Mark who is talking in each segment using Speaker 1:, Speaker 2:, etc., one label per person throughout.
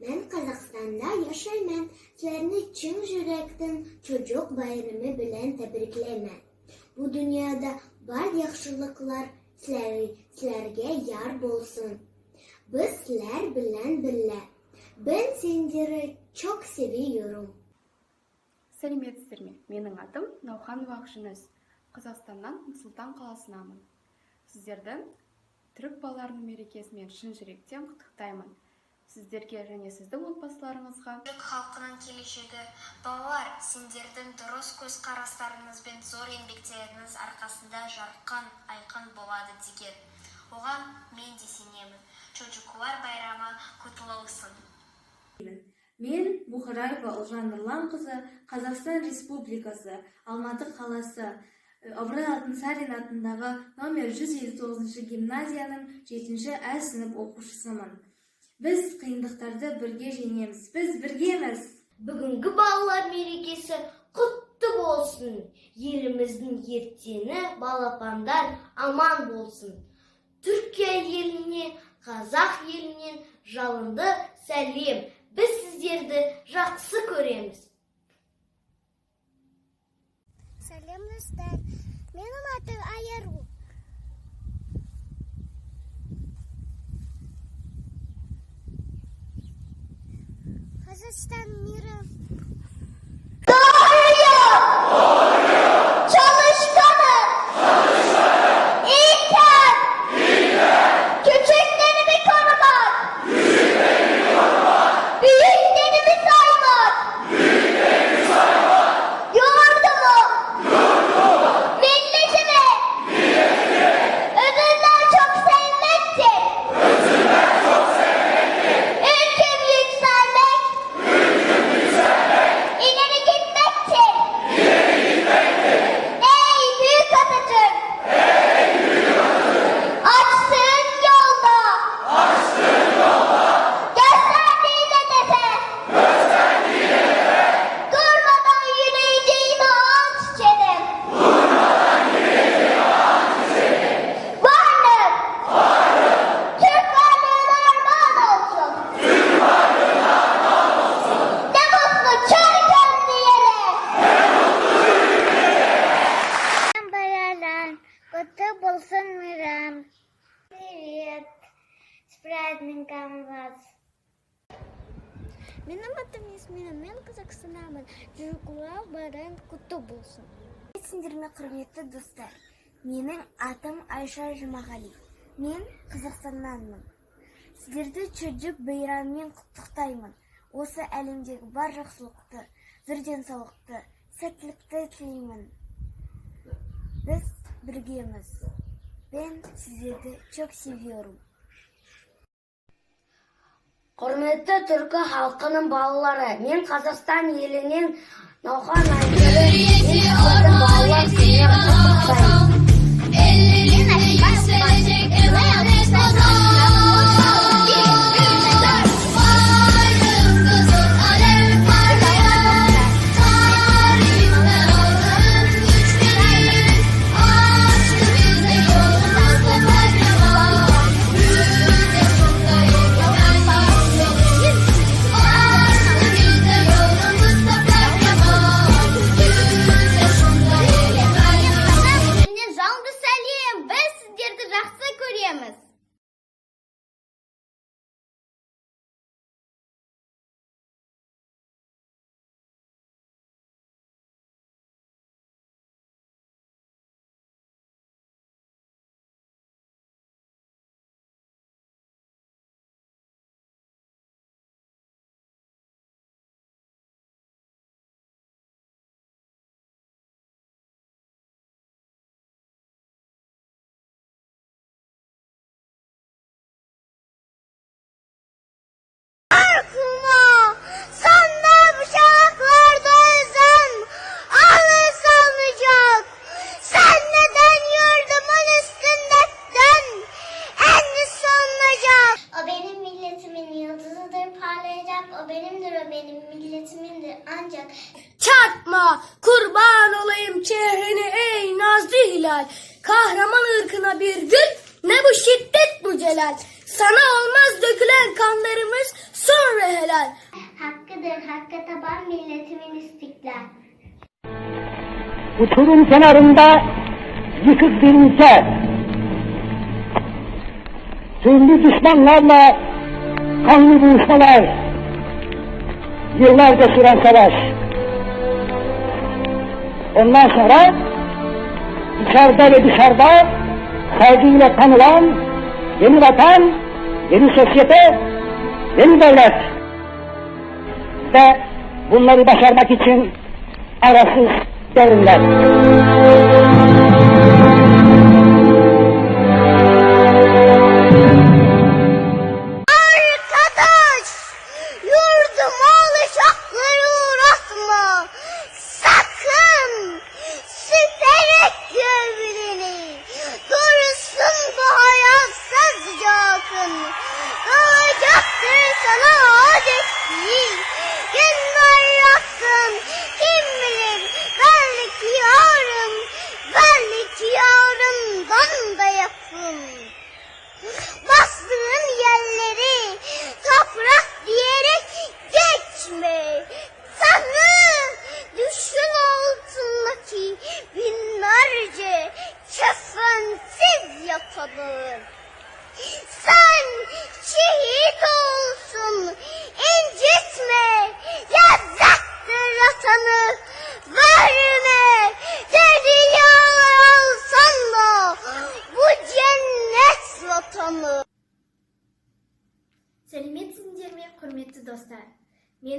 Speaker 1: Men Qozog'istonda yashayman. Sizlarni chin yurakdan Chocuk bayrami bilan tabriklayman. Bu dunyoda bor yaxshiliklar sizlar- sizlarga yor bo'lsin. Biz sizlar bilan birga. Ben seni çok seviyorum.
Speaker 2: сәлеметсіздер ме менің атым науханова ақжүніс қазақстаннан сұлтан қаласынамын сіздерді түрік балаларының мерекесімен шын жүректен құттықтаймын сіздерге және сіздің отбасыларыңызға.
Speaker 3: Түрік халқының келешегі. Балалар сендердің дұрыс көзқарастарыңыз бен зор еңбектеріңіз арқасында жарқын айқын болады деген. Оған мен де сенемін. Чочукулар байрамы құтты болсын.
Speaker 4: Мен Бухараева Ұлжан Нұрланқызы, Қазақстан Республикасы, Алматы қаласы, э, Ыбырай Алтынсарин атындағы номер 159 гимназияның 7 Ә сынып оқушысымын. Біз қиындықтарды бірге жеңеміз. Біз біргеміз.
Speaker 1: Бүгінгі балалар мерекесі құтты болсын. Еліміздің ертеңі балапандар аман болсын. Түркия еліне, қазақ елінен жалынды сәлем. Біз сіздерді жақсы көреміз.
Speaker 5: Сәлем достар. Менің атым Айару. Қазақстан мирі. Праздником вас. Менің атым Есмина, мен Қазақстанамын. Жүргула баран құтты болсын.
Speaker 1: Сендерме құрметті достар. Менің атым Айша Жұмағали. Мен Қазақстаннанмын. Сіздерді чөджік байрамымен құттықтаймын. Осы әлемдегі бар жақсылықты, зор денсаулықты, сәттілікті тілеймін. Біз біргеміз. Ben sizleri çok seviyorum. Құрметті түркі халқының балалары, мен Қазақстан елінен науқан айдары
Speaker 6: hakka taban milletimin istiklal.
Speaker 5: uçurum kenarında yıkık bir ülke. Türlü düşmanlarla kanlı buluşmalar, yıllarca süren savaş. Ondan sonra içeride ve dışarıda saygıyla tanılan yeni vatan, yeni sosyete, yeni devlet. Ve bunları başarmak için arasız devrimler.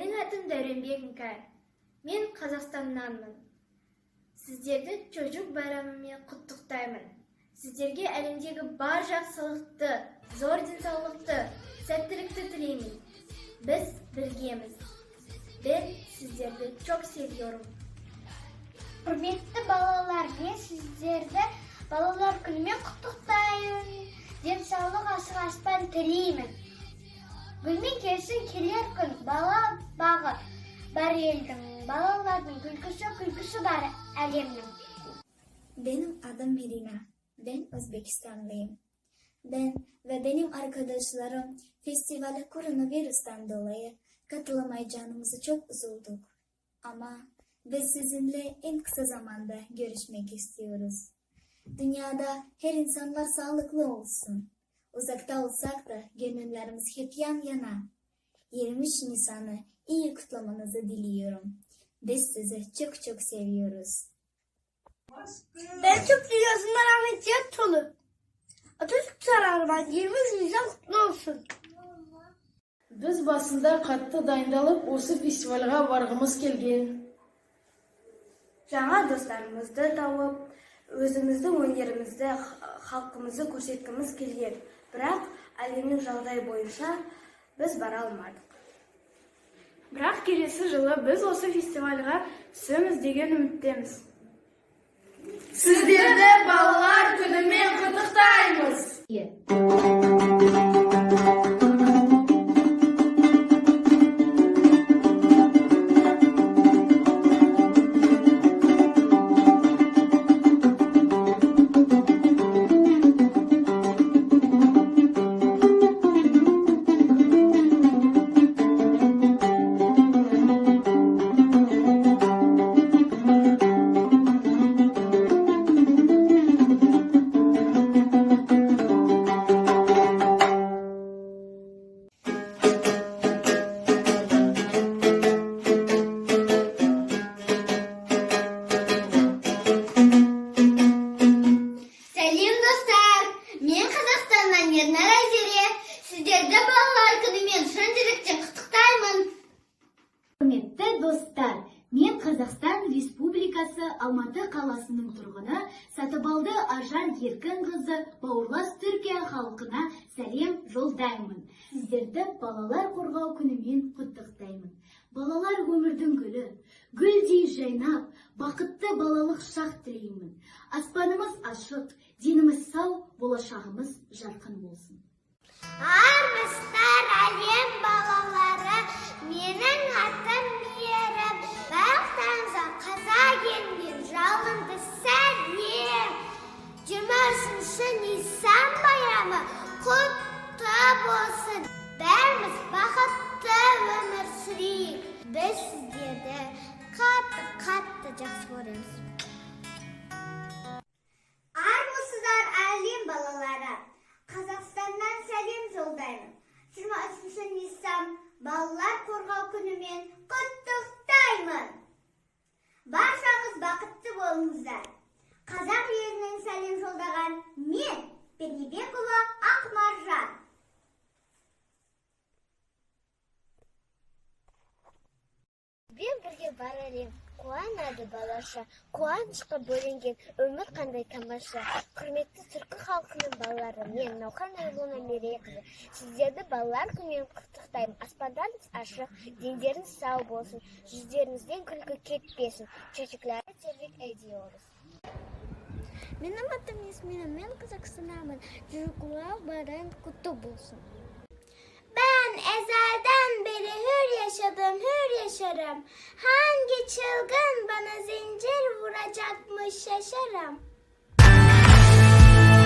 Speaker 7: Менің атым дәуренбек іңкәр мен қазақстаннанмын. Сіздерді чожук байрамымен құттықтаймын. Сіздерге әлемдегі бар жақсылықты зор денсаулықты сәттілікті тілеймін. Біз біргеміз. Ben сіздерді çok seviyorum.
Speaker 6: Құрметті балалар, мен сіздерді балалар күнімен құттықтаймын. Денсаулық ашық аспан тілеймін. Гүлмен келсін келер күн, бала бағы бар елдің, балалардың күлкісі күлкісі бар әлемнің.
Speaker 7: Benim adım Irina. Ben Özbekistanlıyım. Ben ve benim arkadaşlarım festivale koronavirüsten dolayı katılamayacağımızı çok üzüldük. Ama biz sizinle en kısa zamanda görüşmek istiyoruz. Dünyada her insanlar sağlıklı olsun. Uzakta olsak da gönüllerimiz hep yan yana. 23 Nisan'ı iyi kutlamanızı diliyorum. Biz sizi çok çok seviyoruz.
Speaker 4: Ben Türk Dünyası'ndan Ahmet Cihat Tolu. Atatürk Sararı'ndan 23 Nisan kutlu olsun.
Speaker 8: Biz basında қатты дайындалып, осы фестивальға барғымыз келген.
Speaker 4: Жаңа достарымызды тауып, өзіміздің өнерімізді, халқымызды көрсеткіміз келген. Бірақ әлемнің жағдайы бойынша біз бара алмадық.
Speaker 9: Бірақ келесі жылы біз осы фестивальға түсеміз деген үміттеміз.
Speaker 8: Сіздерді балалар күнімен құттықтаймыз.
Speaker 10: балалық шақ тілеймін. Аспанымыз ашық деніміз сау болашағымыз жарқын болсын.
Speaker 6: Армысыздар әлем балалары менің атым мейірім. Барлықтарыңызға қазақ елінен жалынды сәлем. Жиырма үшінші нисан байрамы құтты болсын. Jack
Speaker 7: Waters. Бірге барар ем қуанады балаша қуанышқа бөленген өмір қандай тамаша. Құрметті түркі халқының балалары мен науқан айгүл мерейқызы. Сіздерді балалар күнімен құттықтаймын. Аспандан ашық дендеріңіз сау болсын. Жүздеріңізден күлкі кетпесін. Менің атым есмина мен қазақстанамын жүргуа баран құтты болсын.
Speaker 6: Hür yaşadım, hür yaşarım. Hangi çılgın bana zincir vuracakmış şaşarım.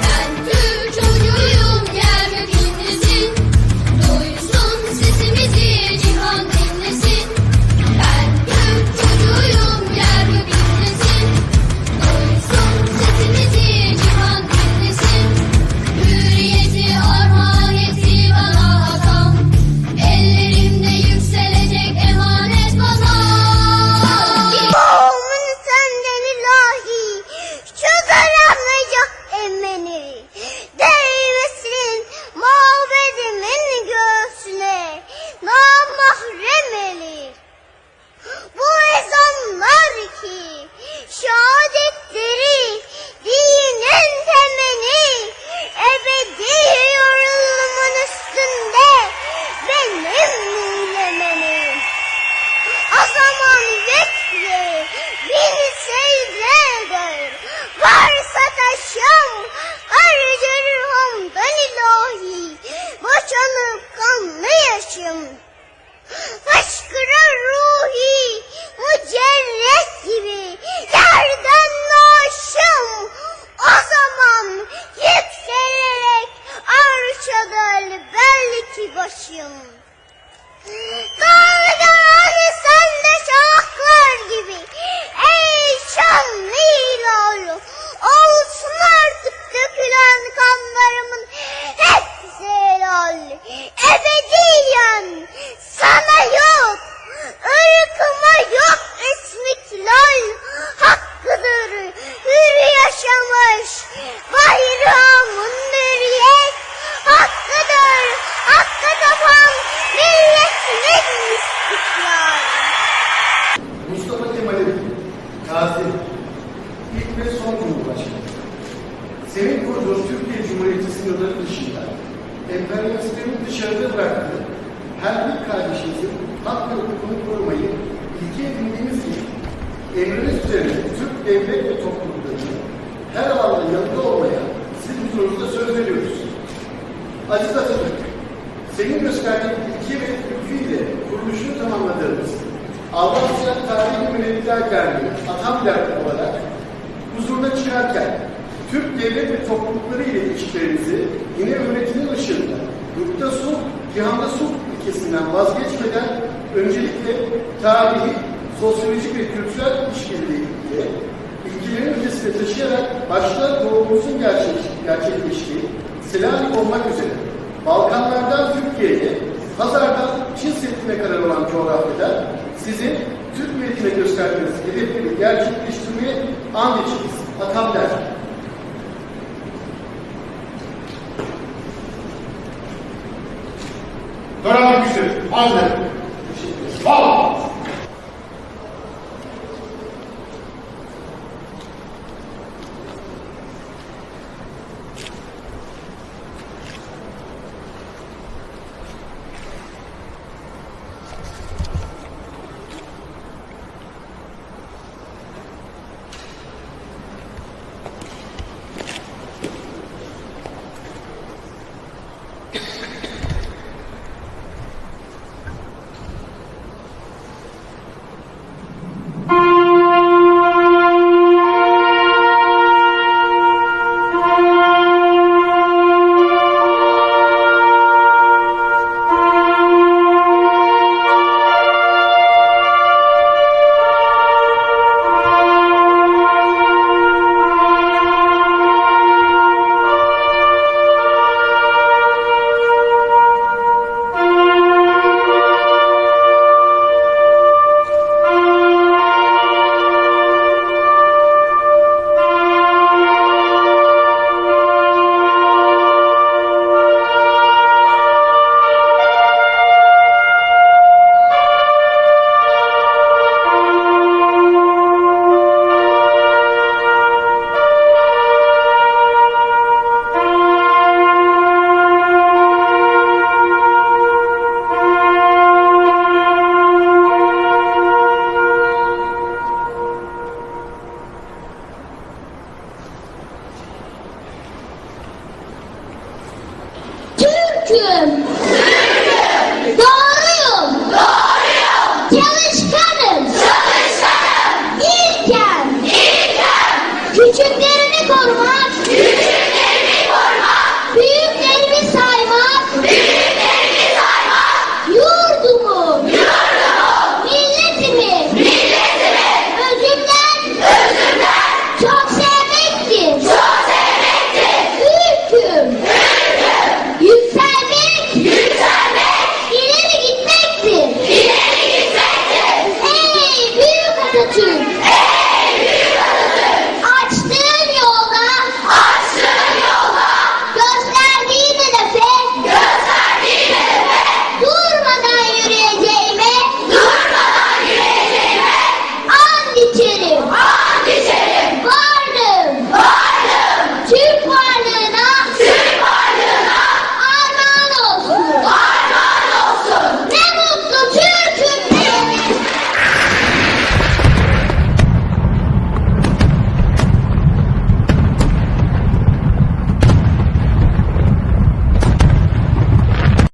Speaker 5: Ben Türk çocuğuyum yer ve Duysun sesimizi cihan
Speaker 11: dışarıda bıraktığı her bir kardeşimizin hak ve hukukunu korumayı ilke edindiğimiz gibi emriniz üzerine Türk devlet ve topluluklarının her alanda yanında olmaya sizin huzurunuzda söz veriyoruz. Aziz Atatürk, senin gösterdiğin ilke ve ülküyle kuruluşunu tamamladığımız Avrasya Tarihi Mürebbiler Derneği Atam Derneği ilkesinden vazgeçmeden öncelikle tarihi, sosyolojik ve kültürel işbirliği ile ilgilerin ötesine taşıyarak başta doğumumuzun gerçek, gerçekleştiği Selanik olmak üzere Balkanlardan Türkiye'ye, Hazar'dan Çin Seddi'ne kadar olan coğrafyada sizin Türk milletine gösterdiğiniz hedefleri gerçekleştirmeye and içiniz. Atam der.
Speaker 12: Karar güçleri. Hazret. Al.